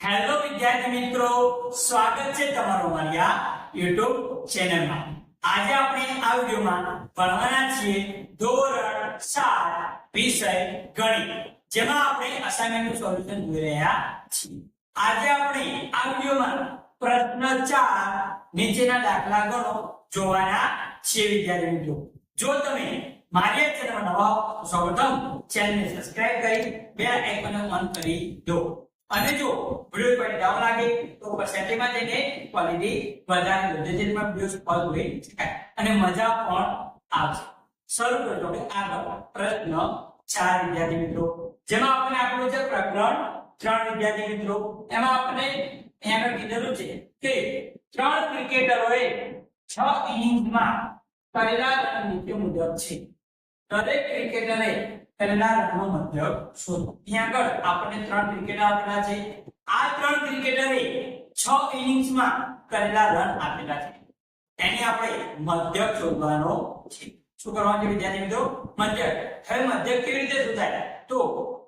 Hello વિદ્યાર્થી મિત્રો. સ્વાગત છે તમારું અમારી આ YouTube ચેનલમાં આજે આપણે આ વિડિયોમાં ભણવાના છીએ ધોરણ 7 વિષય ગણિત, જેમાં આપણે અસાઇનમેન્ટનું સોલ્યુશન જોઈ રહ્યા છીએ. આજે આપણે આ વિડિયોમાં પ્રશ્ન 4 નીચેના દાખલા ગણો જોવાના છીએ, વિદ્યાર્થી મિત્રો. જો તમે મારી ચેનલ નવા સૌપ્રથમ ચેનલને સબસ્ક્રાઇબ કરી, બે આઇકનને ઓન કરી દો. અને જો વિડિયો પર ડાઉન લાગે તો ઉપર જઈને ક્વોલિટી વધારી દો જેથી તમારા જોઈ શકાય અને મજા પણ આવશે. શરૂ કરજો કે આગળ પ્રશ્ન ચાર વિદ્યાર્થી મિત્રો. જેમાં આપણે આપણું છે પ્રકરણ ત્રણ વિદ્યાર્થી મિત્રો. એમાં આપણે અહીંયા કીધેલું છે કે ત્રણ ક્રિકેટરોએ છ ઇનિંગમાં કરેલા રન નીચે મુજબ છે. દરેક ક્રિકેટરે કરેલા રનનો મધ્યક શોધો. ત્યાં આગળ આપણને ત્રણ ક્રિકેટર આપેલા છે. આ ત્રણ ક્રિકેટરે છ ઇનિંગ્સમાં કરેલા રન આપેલા છે. એની આપણે મધ્યક શોધવાનો છે. શું કરવાનું છે વિદ્યાર્થી મિત્રો? મધ્યક હવે મધ્યક કેવી રીતે શોધાય? તો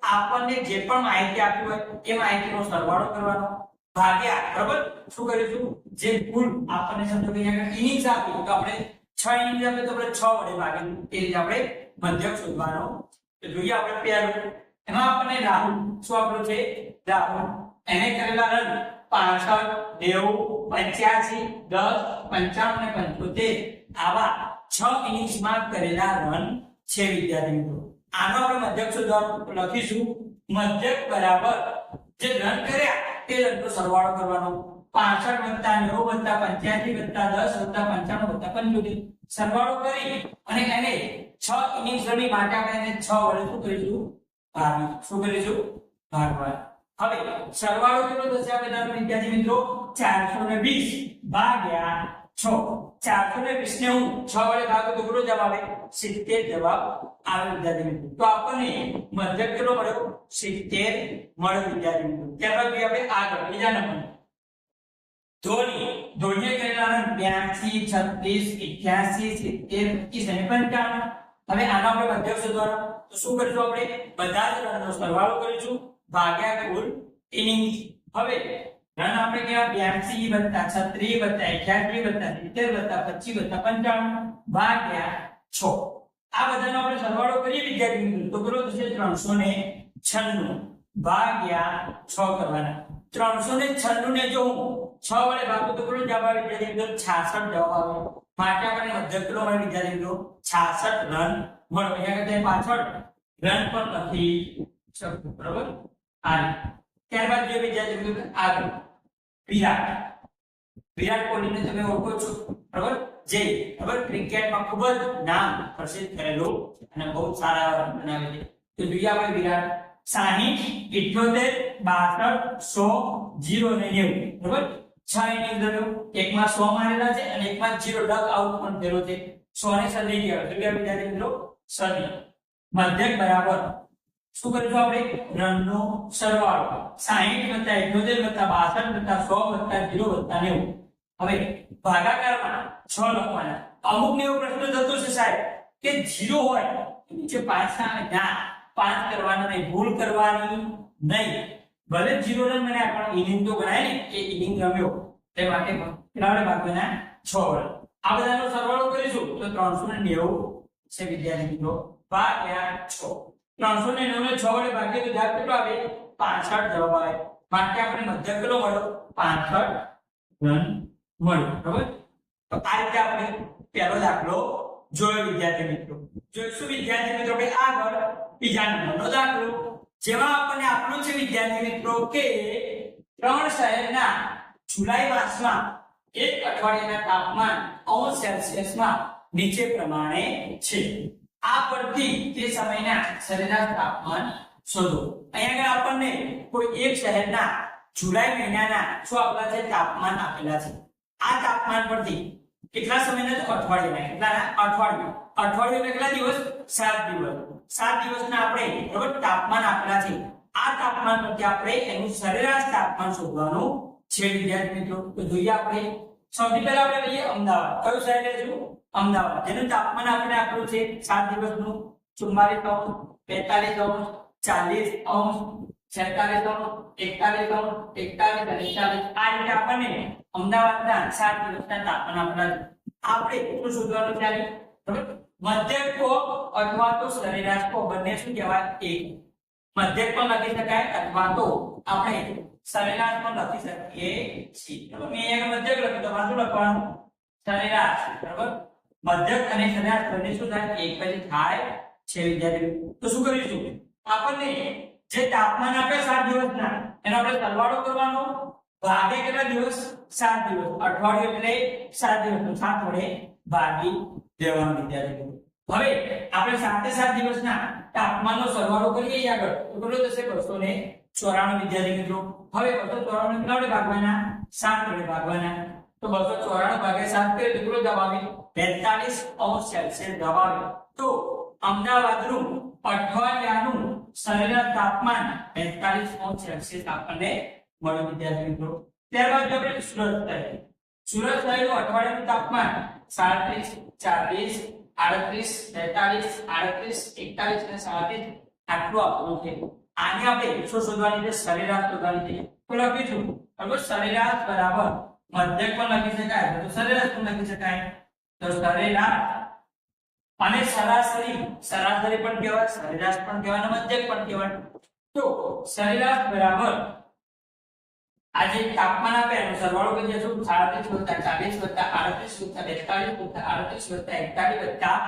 આપણને જે પણ માહિતી આપી હોય એ માહિતીનો સરવાળો કરવાનો. ભાગ્યા, બરાબર? શું કરીશું જે કુલ આપણને સમજો કે ઇનિંગ્સ આપી. તો આપણે છ ઇનિંગ્સ આપે તો આપણે છ વડે ભાગીને એ રીતે આપણે મધ્યક શોધવાનો જોઈએ આપણે પહેલું. એમાં આપણને રાહુ શું આપણું છે? રાહુ. એને કરેલા રન પાસઠ નેવું, પંચ્યાસી, દસ, પંચાવન અને પંચોતેર. આવા છ ઇનિંગ્સમાં કરેલા રન છે વિદ્યાર્થી મિત્રો. આનો આપણે મધ્યક શોધવાનું લખીશું. મધ્યક બરાબર જે રન કર્યા તે રનનો સરવાળો કરવાનો. પાસઠ વત્તા નેવું વત્તા પંચ્યાસી વત્તા દસ વત્તા પંચાણું વત્તા પંચોતેર. સરવાળો કરી અને એને છ રમી માટે આપણે એને વડે શું કરીશું? ભાગી શું કરીશું? ભાગવા હવે સરવાળો કેટલો થશે આપણે તમે વિદ્યાર્થી મિત્રો? ચારસો ને વીસ ભાગ્યા છ. ચારસો ને હું છ વડે ભાગું તો કેટલો જવાબ આવે. સિત્તેર જવાબ આવે વિદ્યાર્થી મિત્રો. તો આપણને મધ્યક કેટલો મળ્યો? સિત્તેર મળ્યો વિદ્યાર્થી મિત્રો. ત્યારબાદ આપણે આગળ, બીજા નંબર ધોની, ધોનીએ કરેલા રન બ્યાસી છત્રીસ ઇઠ્યાસી સિત્તેર, પચીસ અને પંચાવન. હવે આનો આપણે મધ્યક શોધવાનો તો શું કરીશું આપણે? બધા જ રનનો સરવાળો કરીશું. ભાગ્યા કુલ ઇનિંગ્સ હવે રન આપણે કેવા? બ્યાસી વત્તા છત્રીસ વત્તા ઇઠ્યાસી વત્તા સિત્તેર વત્તા પચીસ વત્તા પંચાવન ભાગ્યા છ. આ બધાનો આપણે સરવાળો કરીએ વિદ્યાર્થી મિત્રો તો કેટલો થશે? ત્રણસો ને છન્નું. ભાગ્યા છ કરવાના. ત્રણસો ને છન્નું ને જો હું છ વડે ભાગો તો કેટલો જવાબ આવે વિદ્યાર્થી મિત્રો, છાસઠ જવાબ આવે. માટે આપણે મધ્યક કેટલો મળે વિદ્યાર્થી મિત્રો. છાસઠ રન મળે. અહીંયા કરતા પાછળ રન પણ લખી શકું બરાબર? આ ત્યારબાદ જોઈએ વિદ્યાર્થી આગળ. વિરાટ. વિરાટ કોહલીને તમે ઓળખો છો, બરાબર? જે, બરાબર? ક્રિકેટમાં ખૂબ જ નામ પ્રસિદ્ધ કરેલું અને બહુ સારા રન બનાવે છે. તો જોઈએ આપણે વિરાટ. સાહીઠ, ઇઠ્યોતેર, બાસઠ, સો, જીરો ને નેવું, બરાબર? છ ઇનિંગ અંદર એકમાં સો મારેલા છે અને એકમાં જીરો ડક આઉટ પણ થયેલો છે. સો ને સદી ગયા એટલે ગયા વિદ્યાર્થી મિત્રો સદી મધ્યક બરાબર. શું કરીશું આપણે? રનનો સરવાળો. 60 વત્તા 71 વત્તા 62 વત્તા 100 વત્તા 0 વત્તા 90 હવે ભાગાકારમાં 6 લખવાના. અમુક ને એવો પ્રશ્ન થતો છે સાહેબ, કે 0 હોય નીચે પાછા ના પાંચ કરવાના નહીં, ભૂલ કરવાની નહીં. ભલે 0 રન મને પણ ઇનિંગ તો ગણાય ને કે ઇનિંગ રમ્યો. તે માટે કેટલા વડે ભાગવાના 6 વડે આ બધાનો સરવાળો કરીશું તો 390 છે વિદ્યાર્થી મિત્રો. ભાગ્યા 6 ત્રણસો ને નવ ને છ વડે ભાગીએ તો જવાબ કેટલો આવે? પાસઠ જવાબ આવે. માટે આપણે મધ્યક કેટલો મળ્યો? પાસઠ રન મળ્યો. બરાબર? તો આ રીતે આપણે પહેલો દાખલો જોયો વિદ્યાર્થી મિત્રો. જોઈશું વિદ્યાર્થી મિત્રો કે આગળ બીજા નંબરનો દાખલો. જેમાં આપણને આપણું છે વિદ્યાર્થી મિત્રો કે ત્રણ શહેરના જુલાઈ માસમાં એક અઠવાડિયાના તાપમાન અંશ સેલ્સિયસમાં નીચે પ્રમાણે છે. આ પરથી તે સમયના સરેરાશ તાપમાન શોધો. અહીંયા આગળ આપણને કોઈ એક શહેરના જુલાઈ મહિનાના શું આપેલા છે તાપમાન આપેલા છે. આ તાપમાન પરથી કેટલા સમયના અઠવાડિયાના, કેટલાના? અઠવાડિયું. અઠવાડિયું એટલે કેટલા દિવસ? સાત દિવસ. સાત દિવસના આપણે બરોબર તાપમાન આપેલા છે. આ તાપમાન પરથી આપણે એનું સરેરાશ તાપમાન શોધવાનું છે, વિદ્યાર્થી મિત્રો. તો જોઈએ આપણે. સૌથી પહેલા આપણે લઈએ અમદાવાદ. કયું શહેર લેશું અમદાવાદ. જેનું તાપમાન આપણે આપ્યું છે સાત દિવસનું. ચુમ્માલીસ અંશ, બેતાલીસ અંશ, ચાલીસ અંશ, છેતાલીસ એકતાલીસ એકતાલીસ અને આ રીતે આપણને અમદાવાદના સાત દિવસના તાપમાન આપણા આપણે એટલું શોધવાનું. બરાબર? મધ્યક કોપ અથવા તો સરેરાશ કો બંને શું કહેવાય? એક. મધ્યક પણ લખી શકાય અથવા તો આપણે સરેરાશ પણ લખી શકીએ છીએ. બરાબર? મેં અહીંયા મધ્યક લખ્યું. તમારે શું લખવાનું? સરેરાશ. બરાબર? મધ્યક અને સરેરાશ બંને શું થાય? એક જ થાય છે વિદ્યાર્થી તો શું કરીશું? આપણને જે તાપમાન આપે સાત દિવસના, એનો આપણે સરવાળો કરવાનો. ભાગે કેટલા દિવસ? સાત દિવસ. અઠવાડિયું એટલે સાત દિવસ. સાત વડે ભાગી દેવાનું વિદ્યાર્થી મિત્રો. હવે આપણે સાતે સાત દિવસના તાપમાનનો સરવાળો કરીએ આગળ. તો કેટલો થશે બસો ને ચોરાણું વિદ્યાર્થી મિત્રો. હવે બસો ચોરાણું કેટલા વડે ભાગવાના, સાત વડે ભાગવાના. તો બસો ચોરાણું તો કેટલો જવાબ આવે? બેતાલીસ અંશ સેલ્સિયસ જવાબ તો અમદાવાદનું અઠવાડિયાનું સરેરાશ તાપમાન બેતાલીસ અંશ સેલ્સિયસ આપણને મળ્યું વિદ્યાર્થી મિત્રો. ત્યારબાદ આપણે સુરત શહેર સુરત શહેરનું અઠવાડિયાનું તાપમાન સાડત્રીસ ચાલીસ આડત્રીસ બેતાલીસ આડત્રીસ એકતાલીસ અને સાડત્રીસ આટલું આપણું છે આને આપણે શું શોધવાની છે સરેરાશ શોધવાની છે તો લખીશું બરાબર સરેરાશ બરાબર મધ્યક પણ લખી શકાય તો સરેરાશ પણ લખી શકાય તો સરેરાશ અને સરાસરી સરાસરી પણ કહેવાય સરેરાશ પણ કહેવાય અને મધ્યક પણ કહેવાય તો સરેરાશ બરાબર આ જે તાપમાન આપે એનો સરવાળો કરીએ છું સાડત્રીસ વત્તા ચાલીસ વત્તા આડત્રીસ વત્તા બેતાલીસ વત્તા આડત્રીસ વત્તા એકતાલીસ વત્તા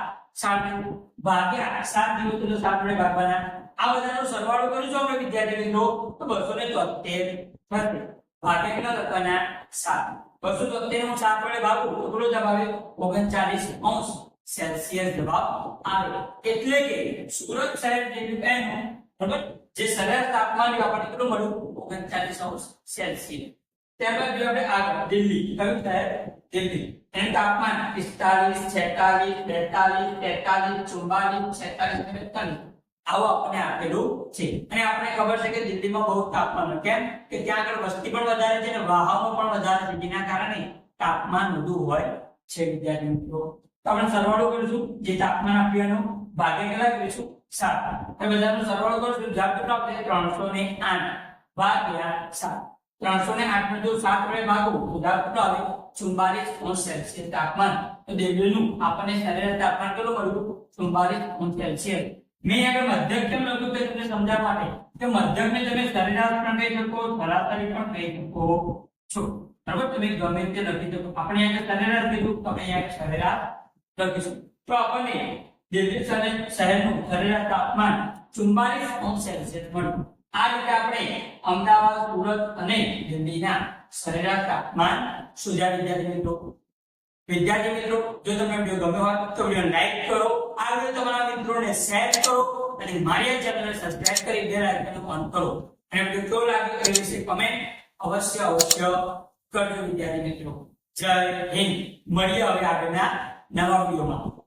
સાડત્રીસ ભાગ્યા સાત દિવસનો સાત વડે ભાગવાના આ બધાનો સરવાળો કરીશું આપણે વિદ્યાર્થી મિત્રો તો બસો ને તોતેર થશે ભાગ્યા કેટલા લખવાના સાત. બસો તોતેર હું સાત વડે ભાગું તો કેટલો જવાબ આવે ઓગણચાલીસ અંશ સેલ્સિયસ જવાબ આવે એટલે કે સુરત શહેર જેટલું એનું બરાબર? જે સરેરાશ તાપમાન આપણને કેટલું મળ્યું? ઓગણચાલીસ અંશ સેલ્સિયસ. ત્યારબાદ જો આપણે આગળ, દિલ્હી. કયું શહેર દિલ્હી. એનું તાપમાન પિસ્તાલીસ, છેતાલીસ, બેતાલીસ, તેતાલીસ ચુમ્માલીસ છેતાલીસ બેતાલીસ. આવું આપણને આપેલું છે. અને આપણે ખબર છે કે દિલ્હીમાં બહુ તાપમાન કેમ? કે ત્યાં આગળ વસ્તી પણ વધારે છે અને વાહનો પણ વધારે છે. જેના કારણે તાપમાન વધુ હોય છે, વિદ્યાર્થી મિત્રો. તો આપણે સરવાળો કરીશું. જે તાપમાન આપ્યું એનું ભાગે કેટલા કરીશું? સાત. હવે બધાનો સરવાળો કરીશું. જવાબ કેટલો આવશે ત્રણસો ને આઠ. ભાગ્યા સાત. ત્રણસો ને આઠ કેટલો આવે? ચુમ્બાલીસ અંશ તાપમાન. તો આપણને સરેરાશ તાપમાન કેટલું મળ્યું? મેં મધ્યક કેમ લખ્યું સમજાવવા તમે સરેરાશ પણ કહી શકો, સરાસરી પણ કહી શકો છો. બરાબર? તમે ગમે તે લખી શકો. આપણે આગળ સરેરાશ કીધું, તો આપણે સરેરાશ લખીશું. તો આપણને દિલ્હી શહેર- શહેરનું સરેરાશ તાપમાન ચુમ્બાલીસ અંશ સેલ્સિયસ મળ્યું. આ રીતે આપણે અમદાવાદ, સુરત અને દિલ્હીના સરેરાશ તાપમાન શોધ્યા વિદ્યાર્થી મિત્રો. વિદ્યાર્થી મિત્રો, જો તમને વીડિયો ગમ્યો હોય તો વીડિયો લાઈક કરો, આ વીડિયો તમારા મિત્રોને શેર કરો અને મારી ચેનલને સબસ્ક્રાઇબ કરી બેલ આઇકન ઓન કરો. અને વીડિયો કેવો લાગ્યો એ વિશે કમેન્ટ અવશ્ય અવશ્ય કરજો વિદ્યાર્થી મિત્રો. જય હિન્દ. મળીએ હવે આગળના નવા વિડીયોમાં.